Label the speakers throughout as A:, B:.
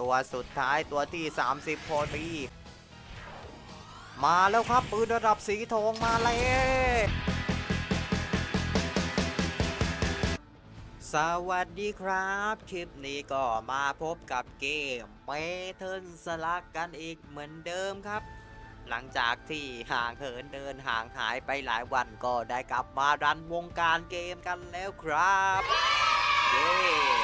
A: ตัวสุดท้ายตัวที่ 30พอดี มาแล้วครับปืนระดับสีทองมาแล้วสวัสดีครับ คลิปนี้ก็มาพบกับเกมเมเทิลสลักกันอีกเหมือนเดิมครับ หลังจากที่ห่างเหินเดินห่างหายไปหลายวันก็ได้กลับมารันวงการเกมกันแล้วครับ เย้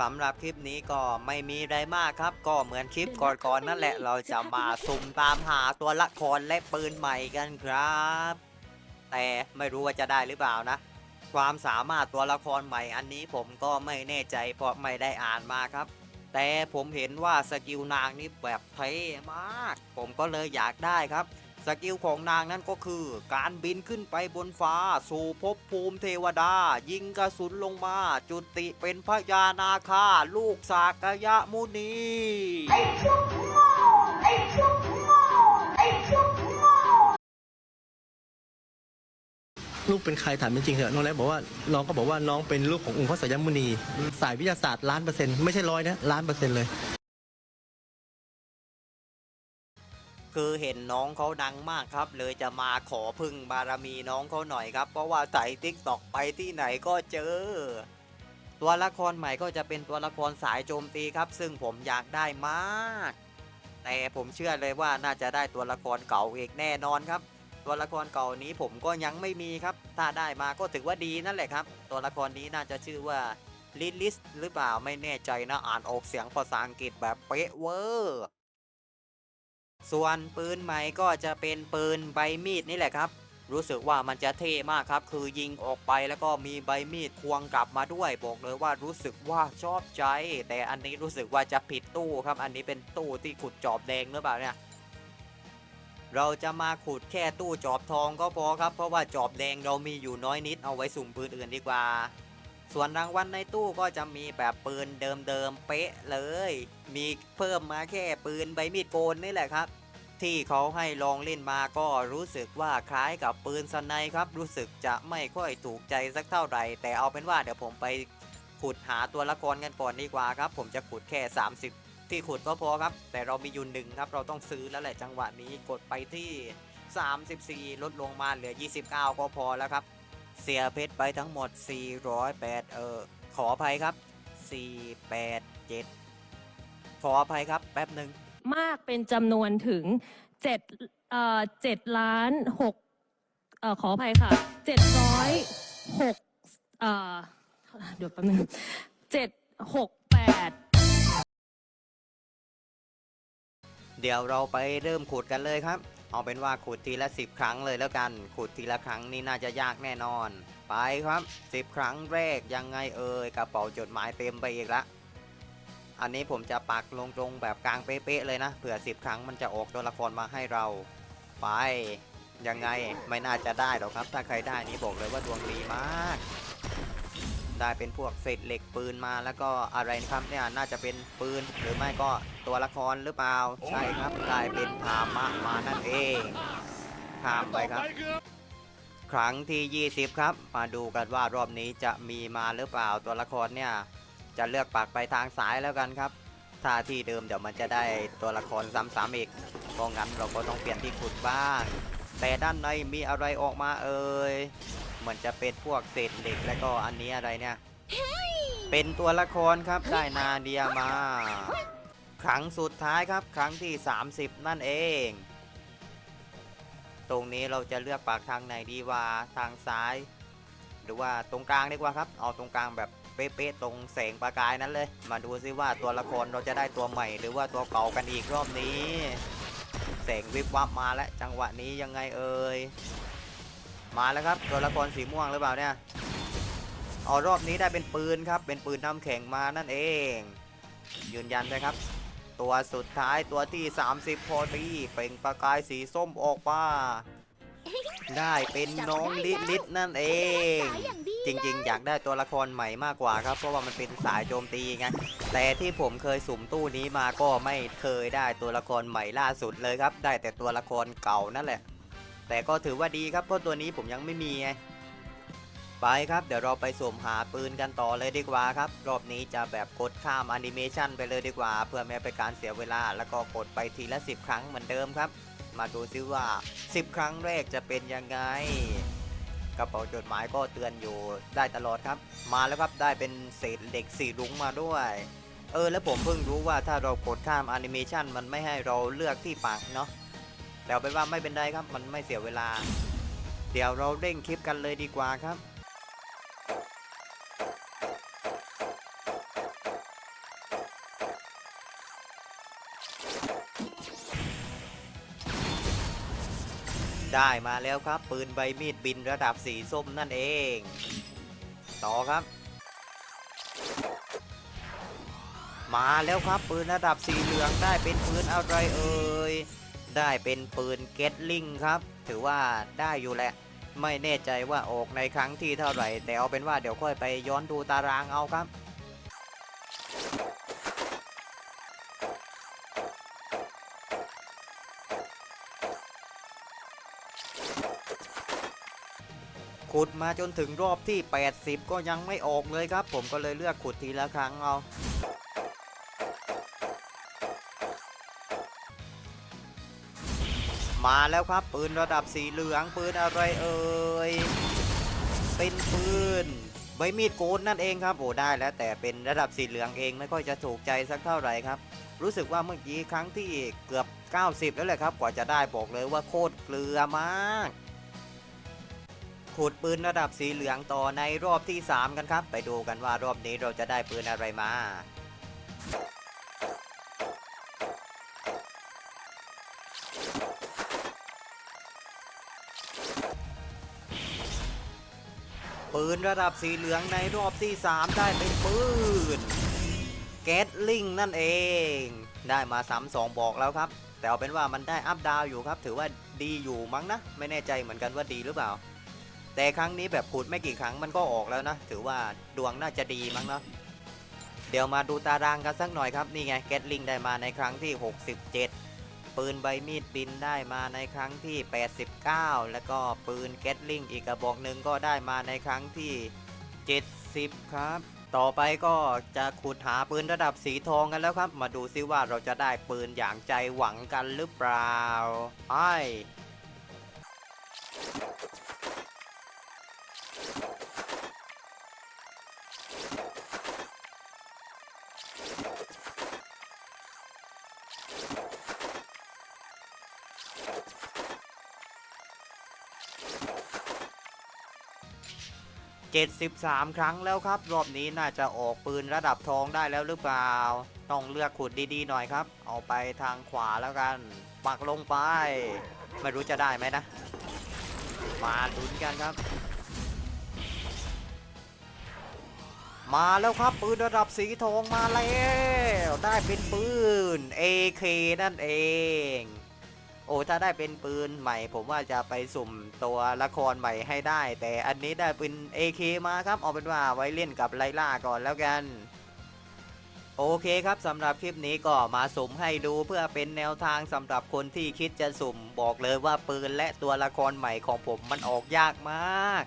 A: สำหรับคลิปนี้ก็ไม่มีอะไรมากครับ ก็เหมือนคลิปก่อนๆนั่นแหละเราจะมาสุ่มตามหาตัวละครและปืนใหม่กันครับ แต่ไม่รู้ว่าจะได้หรือเปล่านะ ความสามารถตัวละครใหม่อันนี้ผมก็ไม่แน่ใจเพราะไม่ได้อ่านมาครับ แต่ผมเห็นว่าสกิลนางนี่แบบเท่มาก ผมก็เลยอยากได้ครับ สกิลของนางนั่นก็คือ การบินขึ้นไปบนฟ้า สู่ภพภูมิเทวดา ยิงกระสุนลงมา จุติเป็นพญานาคา ลูกสากยะมุนี
B: ไอ้พวกโง่ไอ้พวกโง่ไอ้พวกโง่
C: ลูกเป็นใครถามจริงๆเถอะน้องแรกบอกว่าน้องก็บอกว่าน้องเป็นลูกขององค์พระสยามมุนี สายวิทยาศาสตร์ล้านเปอร์เซ็นต์ไม่ใช่ร้อยนะล้านเปอร์เซ็นต์เลย
A: คือเห็นน้องเขาดังมากครับ เลยจะมาขอพึ่งบารมีน้องเขาหน่อยครับ เพราะว่าใส่ติ๊กตอกไปที่ไหนก็เจอ ตัวละครใหม่ก็จะเป็นตัวละครสายโจมตีครับ ซึ่งผมอยากได้มาก แต่ผมเชื่อเลยว่าน่าจะได้ตัวละครเก่าอีกแน่นอนครับ ตัวละครเก่านี้ผมก็ยังไม่มีครับ ถ้าได้มาก็ถือว่าดีนั่นแหละครับ ตัวละครนี้น่าจะชื่อว่าลิลิสหรือเปล่าไม่แน่ใจนะอ่านออกเสียงภาษาอังกฤษแบบเป๊ะเวอร์ ส่วนปืนใหม่ก็จะเป็นปืนใบมีดนี่แหละครับ รู้สึกว่ามันจะเท่มากครับ คือยิงออกไปแล้วก็มีใบมีดควงกลับมาด้วย บอกเลยว่ารู้สึกว่าชอบใจ แต่อันนี้รู้สึกว่าจะผิดตู้ครับ อันนี้เป็นตู้ที่ขุดจอบแดงหรือเปล่าเนี่ยเราจะมาขุดแค่ตู้จอบทองก็พอครับ เพราะว่าจอบแดงเรามีอยู่น้อยนิดเอาไว้สุ่มปืนอื่นดีกว่า ส่วนรางวัลในตู้ก็จะมีแบบปืนเดิมๆเป๊ะเลย มีเพิ่มมาแค่ปืนใบมีดโกนนี่แหละครับ ที่เขาให้ลองเล่นมาก็รู้สึกว่าคล้ายกับปืนสไนครับ รู้สึกจะไม่ค่อยถูกใจสักเท่าไหร่ แต่เอาเป็นว่าเดี๋ยวผมไปขุดหาตัวละครกันก่อนดีกว่าครับ ผมจะขุดแค่ 30 ที่ขุดก็พอครับ แต่เรามีอยู่หนึ่งครับ เราต้องซื้อแล้วแหละจังหวะนี้กดไปที่ 34 ลดลงมาเหลือ 29 ก็พอแล้วครับ เสียเพชรไปทั้งหมด 408 เออ ขออภัยครับ 487 ขออภัยครับ แป๊บหนึ่ง
D: มากเป็นจำนวนถึงเจ็ดเอ่อเจ็ดล้านหกเอ่อขออภัยค่ะเจ็ดร้อยหกเอ่อเดี๋ยวแป๊บนึงเจ็ดหกแปด
A: เดี๋ยวเราไปเริ่มขุดกันเลยครับ เอาเป็นว่าขุดทีละ 10 ครั้งเลยแล้วกัน ขุดทีละครั้งนี่น่าจะยากแน่นอน ไปครับ 10 ครั้งแรกยังไงเอ่ยกระเป๋าจดหมายเต็มไปอีกละอันนี้ผมจะปักลงตรงแบบกลางเป๊ะๆเลยนะเผื่อ 10 ครั้งมันจะออกตัวละครมาให้เรา ไปยังไงไม่น่าจะได้หรอกครับ ถ้าใครได้นี่บอกเลยว่าดวงดีมาก ได้เป็นพวกเศษเหล็กปืนมาแล้วก็อะไรนะครับเนี่ยน่าจะเป็นปืนหรือไม่ก็ตัวละครหรือเปล่าใช่ครับได้เป็นธามะมานั่นเองข้ามไปครับ ครั้งที่ 20 ครับ มาดูกันว่ารอบนี้จะมีมาหรือเปล่าตัวละครเนี่ยจะเลือกปักไปทางซ้ายแล้วกันครับถ้าที่เดิมเดี๋ยวมันจะได้ตัวละครซ้ำๆอีกเพราะงั้นเราก็ต้องเปลี่ยนที่ขุดบ้าง แต่ด้านในมีอะไรออกมาเอ่ย เหมือนจะเป็นพวกเศษเหล็กแล้วก็อันนี้อะไรเนี่ย เป็นตัวละครครับได้นาเดียมา ครั้งสุดท้ายครับ ครั้งที่ 30 นั่นเอง ตรงนี้เราจะเลือกปากทางไหนดีว่าทางซ้าย หรือว่าตรงกลางดีกว่าครับ เอาตรงกลางแบบเป๊ะๆตรงแสงประกายนั้นเลย มาดูซิว่าตัวละครเราจะได้ตัวใหม่ หรือว่าตัวเก่ากันอีกรอบนี้แสงวิบวับมาแล้วจังหวะนี้ยังไงเอ่ย มาแล้วครับตัวละครสีม่วงหรือเปล่าเนี่ยเอารอบนี้ได้เป็นปืนครับ เป็นปืนน้ำแข็งมานั่นเอง ยืนยันนะครับ ตัวสุดท้ายตัวที่ 30 พอดีเปล่งประกายสีส้มออกมาได้เป็นน้องลิลิตนั่นเอง จริงๆ อยากได้ตัวละครใหม่มากกว่าครับ เพราะว่ามันเป็นสายโจมตีไงแต่ที่ผมเคยสุ่มตู้นี้มาก็ไม่เคยได้ตัวละครใหม่ล่าสุดเลยครับ ได้แต่ตัวละครเก่านั่นแหละ แต่ก็ถือว่าดีครับเพราะตัวนี้ผมยังไม่มีไงไปครับเดี๋ยวเราไปสุ่มหาปืนกันต่อเลยดีกว่าครับ รอบนี้จะแบบกดข้ามแอนิเมชันไปเลยดีกว่า เพื่อไม่ให้เป็นการเสียเวลา แล้วก็กดไปทีละ 10 ครั้งเหมือนเดิมครับ มาดูซิว่า 10 ครั้งแรกจะเป็นยังไงกระเป๋าจดหมายก็เตือนอยู่ได้ตลอดครับ มาแล้วครับได้เป็นเศษเหล็กสีรุ้งมาด้วย เออแล้วผมเพิ่งรู้ว่าถ้าเรากดข้ามแอนิเมชันมันไม่ให้เราเลือกที่ปักเนาะ แต่เอาเป็นว่าไม่เป็นไรครับ มันไม่เสียเวลา เดี๋ยวเราเร่งคลิปกันเลยดีกว่าครับได้มาแล้วครับ ปืนใบมีดบินระดับสีส้มนั่นเอง ต่อครับ มาแล้วครับปืนระดับสีเหลืองได้เป็นปืนอะไรเอ่ย ได้เป็นปืนเกตลิงครับ ถือว่าได้อยู่แหละ ไม่แน่ใจว่าออกในครั้งที่เท่าไหร่ แต่เอาเป็นว่าเดี๋ยวค่อยไปย้อนดูตารางเอาครับขุดมาจนถึงรอบที่ 80 ก็ยังไม่ออกเลยครับ ผมก็เลยเลือกขุดทีละครั้งเอา มาแล้วครับปืนระดับสีเหลืองปืนอะไรเอ่ยเป็นปืนใบมีดโกนนั่นเองครับโอ้ได้แล้วแต่เป็นระดับสีเหลืองเองไม่ค่อยจะถูกใจสักเท่าไหร่ครับ รู้สึกว่าเมื่อกี้ครั้งที่เกือบ 90 แล้วแหละครับ กว่าจะได้บอกเลยว่าโคตรเกลือมากขุดปืนระดับสีเหลืองต่อในรอบที่ 3 กันครับ ไปดูกันว่ารอบนี้เราจะได้ปืนอะไรมา ปืนระดับสีเหลืองในรอบที่ 3 ได้เป็นปืนเกตลิงนั่นเอง ได้มาซ้ำสองบอกแล้วครับ แต่เอาเป็นว่ามันได้อัพดาวอยู่ครับ ถือว่าดีอยู่มั้งนะ ไม่แน่ใจเหมือนกันว่าดีหรือเปล่า แต่ครั้งนี้แบบขุดไม่กี่ครั้งมันก็ออกแล้วนะ ถือว่าดวงน่าจะดีมั้งเนาะเดี๋ยวมาดูตารางกันสักหน่อยครับ นี่ไงเกตลิงได้มาในครั้งที่ 67 ปืนใบมีดปินได้มาในครั้งที่ 89 แล้วก็ปืนแก๊ตลิงอีกกระบอกหนึ่งก็ได้มาในครั้งที่ 70 ครับ ต่อไปก็จะขุดหาปืนระดับสีทองกันแล้วครับ มาดูซิว่าเราจะได้ปืนอย่างใจหวังกันหรือเปล่าไอ 73 ครั้งแล้วครับ รอบนี้น่าจะออกปืนระดับทองได้แล้วหรือเปล่า ต้องเลือกขุดดีๆหน่อยครับ เอาไปทางขวาแล้วกัน ปักลงไป ไม่รู้จะได้ไหมนะ มาลุ้นกันครับ มาแล้วครับปืนระดับสีทองมาแล้ว ได้เป็นปืน AK นั่นเอง โอ้ถ้าได้เป็นปืนใหม่ ผมว่าจะไปสุ่มตัวละครใหม่ให้ได้ แต่อันนี้ได้เป็น AK มาครับเอาเป็นว่าไว้เล่นกับไลล่าก่อนแล้วกัน โอเคครับสำหรับคลิปนี้ก็มาสุ่มให้ดูเพื่อเป็นแนวทางสำหรับคนที่คิดจะสุ่มบอกเลยว่าปืนและตัวละครใหม่ของผมมันออกยากมาก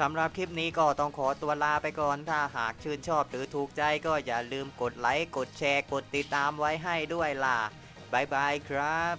A: สำหรับคลิปนี้ก็ต้องขอตัวลาไปก่อน ถ้าหากชื่นชอบหรือถูกใจก็อย่าลืมกดไลค์ กดแชร์ กดติดตามไว้ให้ด้วยล่ะบายบายครับ